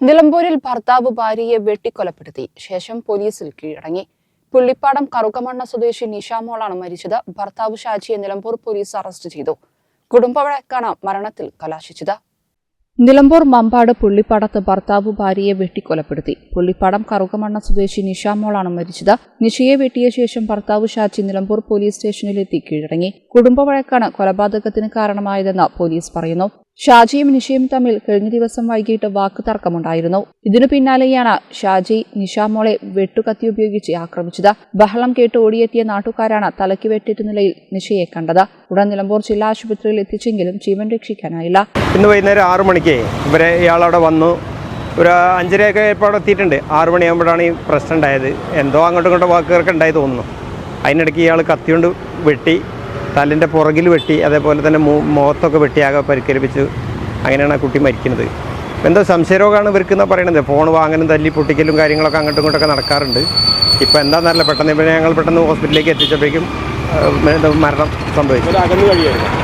നിലമ്പൂരിൽ ഭർത്താവ് ഭാര്യയെ വെട്ടിക്കൊലപ്പെടുത്തി. ശേഷം പോലീസിൽ കീഴടങ്ങി. പുള്ളിപ്പാടം കറുകമണ്ണ സ്വദേശി നിഷാമോളാണ് മരിച്ചത്. ഭർത്താവ് ഷാജിയെ നിലമ്പൂർ പോലീസ് അറസ്റ്റ് ചെയ്തു. കുടുംബവഴക്കാണ് മരണത്തിൽ കലാശിച്ചത്. നിലമ്പൂർ മമ്പാട് പുള്ളിപ്പാടത്ത് ഭർത്താവ് ഭാര്യയെ വെട്ടിക്കൊലപ്പെടുത്തി. പുള്ളിപ്പാടം കറുകമണ്ണ സ്വദേശി നിഷാമോളാണ് മരിച്ചത്. നിഷയെ വെട്ടിയ ശേഷം ഭർത്താവ് ഷാജി നിലമ്പൂർ പോലീസ് സ്റ്റേഷനിലെത്തി കീഴടങ്ങി. കുടുംബവഴക്കാണ് കൊലപാതകത്തിന് കാരണമായതെന്ന് പോലീസ് പറയുന്നു. ഷാജിയും നിഷയും തമ്മിൽ കഴിഞ്ഞ ദിവസം വൈകിട്ട് വാക്കുതർക്കമുണ്ടായിരുന്നു ഇതിനു പിന്നാലെയാണ് ഷാജി നിഷാമോളെ വെട്ടുകത്തി ഉപയോഗിച്ച് ആക്രമിച്ചത്. ബഹളം കേട്ട് ഓടിയെത്തിയ നാട്ടുകാരാണ് തലയ്ക്ക് വെട്ടിട്ട് നിലയിൽ നിഷയെ കണ്ടത്. ഉടൻ നിലമ്പൂർ ജില്ലാ ആശുപത്രിയിൽ എത്തിച്ചെങ്കിലും ജീവൻ രക്ഷിക്കാനായില്ല. ഇന്ന് വൈകുന്നേരം ആറു മണിക്ക് ഇവരെ ഇയാളവിടെ വന്നു. ഒരു അഞ്ചരയൊക്കെ ഇപ്പോൾ എത്തിയിട്ടുണ്ട്. ആറു മണിയാകുമ്പോഴാണ് ഈ പ്രശ്നം ഉണ്ടായത്. എന്തോ അങ്ങോട്ടും ഇങ്ങോട്ടും വാക്കുകൾക്ക് ഉണ്ടായി തോന്നുന്നു. അതിനിടയ്ക്ക് ഇയാൾ കത്തിയോണ്ട് വെട്ടി. തല്ലിന്റെ പുറകിൽ വെട്ടി അതേപോലെ തന്നെ മു മുഖത്തൊക്കെ വെട്ടിയാകെ പരിക്കേൽപ്പിച്ച് അങ്ങനെയാണ് ആ കുട്ടി മരിക്കുന്നത്. എന്തോ സംശയരോഗമാണ് ഇവർക്ക് എന്നാ പറയണത്. ഫോൺ വാങ്ങലും തല്ലി പൊട്ടിക്കലും കാര്യങ്ങളൊക്കെ അങ്ങോട്ടും ഇങ്ങോട്ടൊക്കെ നടക്കാറുണ്ട്. ഇപ്പോൾ എന്താണെന്നറിയില്ല പെട്ടെന്ന് ഇപ്പോൾ ഞങ്ങൾ പെട്ടെന്ന് ഹോസ്പിറ്റലിലേക്ക് എത്തിച്ചപ്പോഴേക്കും മരണം സംഭവിച്ചു.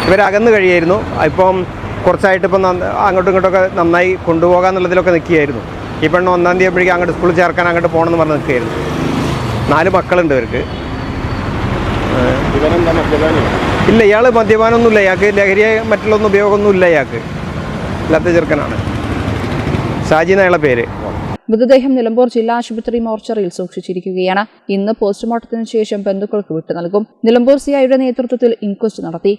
ഇവർ അകന്ന് കഴിയായിരുന്നു. ഇപ്പം കുറച്ചായിട്ട് ഇപ്പം അങ്ങോട്ടും ഇങ്ങോട്ടൊക്കെ നന്നായി കൊണ്ടുപോകാന്നുള്ളതിലൊക്കെ നിൽക്കുകയായിരുന്നു. ഈ പെണ്ണ് ഒന്നാം തീയതി ആകുമ്പോഴേക്കും അങ്ങോട്ട് സ്കൂളിൽ ചേർക്കാൻ അങ്ങോട്ട് പോകണമെന്ന് പറഞ്ഞ് നിൽക്കുകയായിരുന്നു. നാല് മക്കളുണ്ട് ഇവർക്ക്. ഇവനെന്താ മദ്യപാനിയോ ഇല്ല ഇയാൾ മദ്യപാനമൊന്നുമില്ല ഇയാൾക്ക് ലഹരിയെ മറ്റുള്ളൊന്നും ഉപയോഗമൊന്നുമില്ല ഇയാൾക്ക്. ഇല്ലാത്ത ചെറുക്കനാണ്. ഷാജി പേര്. മൃതദേഹം നിലമ്പൂർ ജില്ലാ ആശുപത്രി മോർച്ചറിയിൽ സൂക്ഷിച്ചിരിക്കുകയാണ്. ഇന്ന് പോസ്റ്റ്മോർട്ടത്തിന് ശേഷം ബന്ധുക്കൾക്ക് വിട്ടു നൽകും. നിലമ്പൂർ സിഐയുടെ നേതൃത്വത്തിൽ ഇൻക്വസ്റ്റ് നടത്തി.